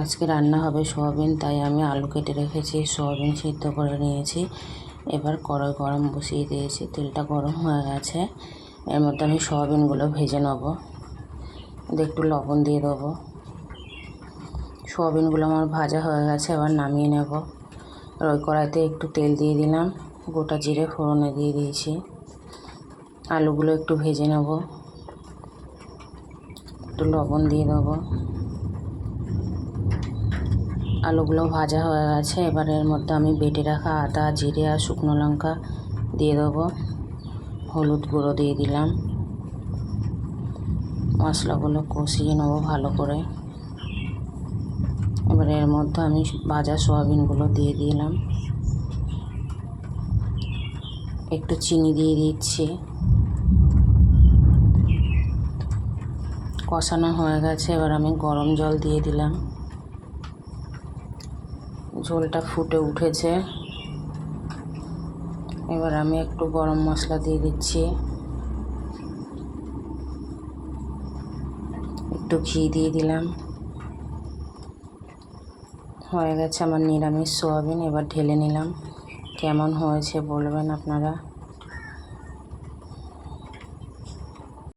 আজকে রান্না হবে সোয়াবিন, তাই আমি আলু কেটে রেখেছি, সোয়াবিন সিদ্ধ করে নিয়েছি। এবার কড়াই গরম বসিয়ে দিয়েছি, তেলটা গরম হয়ে গেছে। এর মধ্যে আমি সোয়াবিনগুলো ভেজে নেব। একটু লবণ দিয়ে দেবো। সোয়াবিনগুলো আমার ভাজা হয়ে গেছে, এবার নামিয়ে নেব। আর ওই কড়াইতে একটু তেল দিয়ে দিলাম, গোটা জিরে ফোড়নে দিয়ে দিয়েছি। আলুগুলো একটু ভেজে নেব। একটু লবণ দিয়ে দেবো। আলুগুলো ভাজা হয়ে গেছে। এবার এর মধ্যে আমি বেটে রাখা আদা, জিরে আর শুকনো লঙ্কা দিয়ে দেবো। হলুদ গুঁড়ো দিয়ে দিলাম। মশলাগুলো কষিয়ে নেব ভালো করে। এবার এর মধ্যে আমি ভাজা সোয়াবিনগুলো দিয়ে দিলাম। একটু চিনি দিয়ে দিচ্ছি। কষানো হয়ে গেছে। এবার আমি গরম জল দিয়ে দিলাম। ঝোলটা ফুটে উঠেছে। এবার আমি একটু গরম মশলা দিয়ে দিচ্ছি। একটু ঘি দিয়ে দিলাম। হয়ে গেছে আমার নিরামিষ সোয়াবিন, এবার ঢেলে নিলাম। কেমন হয়েছে বলবেন আপনারা?